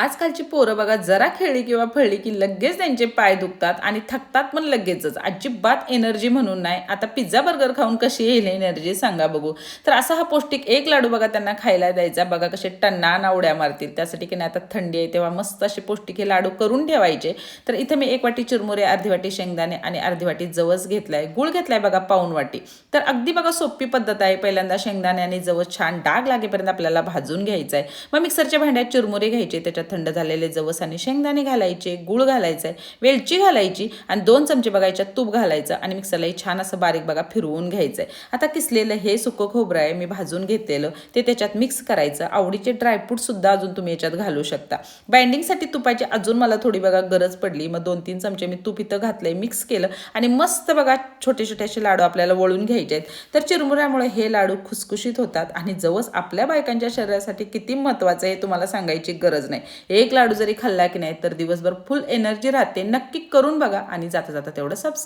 आजकालची पोरं बघा जरा खेळली किंवा फळली की लगेच त्यांचे पाय दुखतात आणि थकतात पण लगेचच. अजिबात एनर्जी म्हणून नाही. आता पिझ्झा बर्गर खाऊन कशी येईल एनर्जी सांगा बघू. तर असा हा पौष्टिक एक लाडू बघा त्यांना खायला द्यायचा. बघा कसे टन्ना उड्या मारतील. त्यासाठी की नाही आता थंडी आहे तेव्हा मस्त असे पौष्टिक हे लाडू करून ठेवायचे. तर इथे मी एक वाटी चिरमुरे अर्धी वाटी शेंगदाणे आणि अर्धी वाटी जवस घेतलाय. गुळ घेतलाय बघा पाऊन वाटी. तर अगदी बघा सोपी पद्धत आहे. पहिल्यांदा शेंगदाणे आणि जवस छान डाग लागेपर्यंत आपल्याला भाजून घ्यायचं आहे मग मिक्सरच्या भांड्यात चिरमुरे घ्यायचे. त्याच्यात थंड झालेले जवस आणि शेंगदाणे घालायचे गुळ घालायचं आहे वेलची घालायची आणि दोन चमचे बघायच्या तूप घालायचं आणि मिक्सरलाही छान असं बारीक बघा फिरवून घ्यायचं आहे आता किसलेलं हे सुकं खोबरं आहे मी भाजून घेतलेलं ते त्याच्यात मिक्स करायचं. आवडीचे ड्रायफ्रूटसुद्धा अजून तुम्ही याच्यात घालू शकता. बाइंडिंगसाठी तुपाची अजून मला थोडी बघा गरज पडली. मग दोन तीन चमचे मी तूप इथं घातलंय मिक्स केलं आणि मस्त बघा छोटे छोटे असे लाडू आपल्याला वळून घ्यायचे आहेत. तर चिरमुऱ्यामुळे हे लाडू खुसखुशीत होतात आणि जवस आपल्या बायकांच्या शरीरासाठी किती महत्त्वाचं आहे हे तुम्हाला सांगायची गरज नाही. एक लाडू जरी खाल्ला की नाही तर दिवसभर फुल एनर्जी राहते. नक्की करून बघा आणि जाता जाता तेवढं सबस्क्राईब